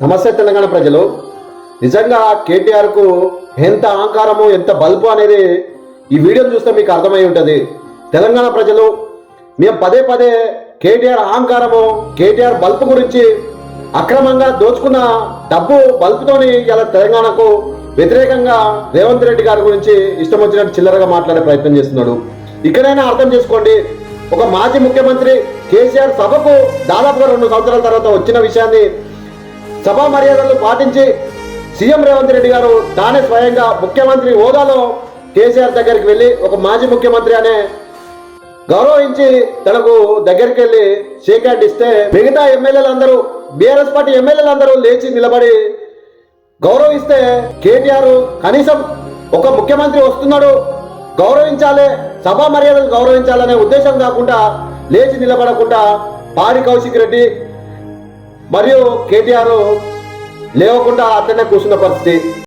నమస్తే తెలంగాణ ప్రజలు. నిజంగా కేటీఆర్కు ఎంత అహంకారము ఎంత బల్బు అనేది ఈ వీడియోని చూస్తే మీకు అర్థమై ఉంటుంది. తెలంగాణ ప్రజలు మేము పదే పదే కేటీఆర్ అహంకారము కేటీఆర్ బల్బు గురించి అక్రమంగా దోచుకున్న డబ్బు బల్బుతోని ఇలా తెలంగాణకు వ్యతిరేకంగా రేవంత్ రెడ్డి గారి గురించి ఇష్టం వచ్చినట్టు చిల్లరగా మాట్లాడే ప్రయత్నం చేస్తున్నాడు. ఇక్కడైనా అర్థం చేసుకోండి. ఒక మాజీ ముఖ్యమంత్రి కేసీఆర్ సభకు దాదాపుగా రెండు సంవత్సరాల తర్వాత వచ్చిన విషయాన్ని సభా మర్యాదలు పాటించి సీఎం రేవంత్ రెడ్డి గారు తానే స్వయంగా ముఖ్యమంత్రి హోదాలో కేసీఆర్ దగ్గరికి వెళ్ళి ఒక మాజీ ముఖ్యమంత్రి అనే గౌరవించి తనకు దగ్గరికి వెళ్ళి షేక్ హ్యాండ్ ఇస్తే మిగతా ఎమ్మెల్యేలందరూ బీఆర్ఎస్ పార్టీ ఎమ్మెల్యేలందరూ లేచి నిలబడి గౌరవిస్తే కేటీఆర్ కనీసం ఒక ముఖ్యమంత్రి వస్తున్నాడు. గౌరవించాలి సభా మర్యాదలు గౌరవించాలనే ఉద్దేశం కాకుండా లేచి నిలబడకుండా పాడి కౌశిక్ రెడ్డి మరియు కేటీఆర్ లేవకుండా అతనే కూర్చున్న పరిస్థితి.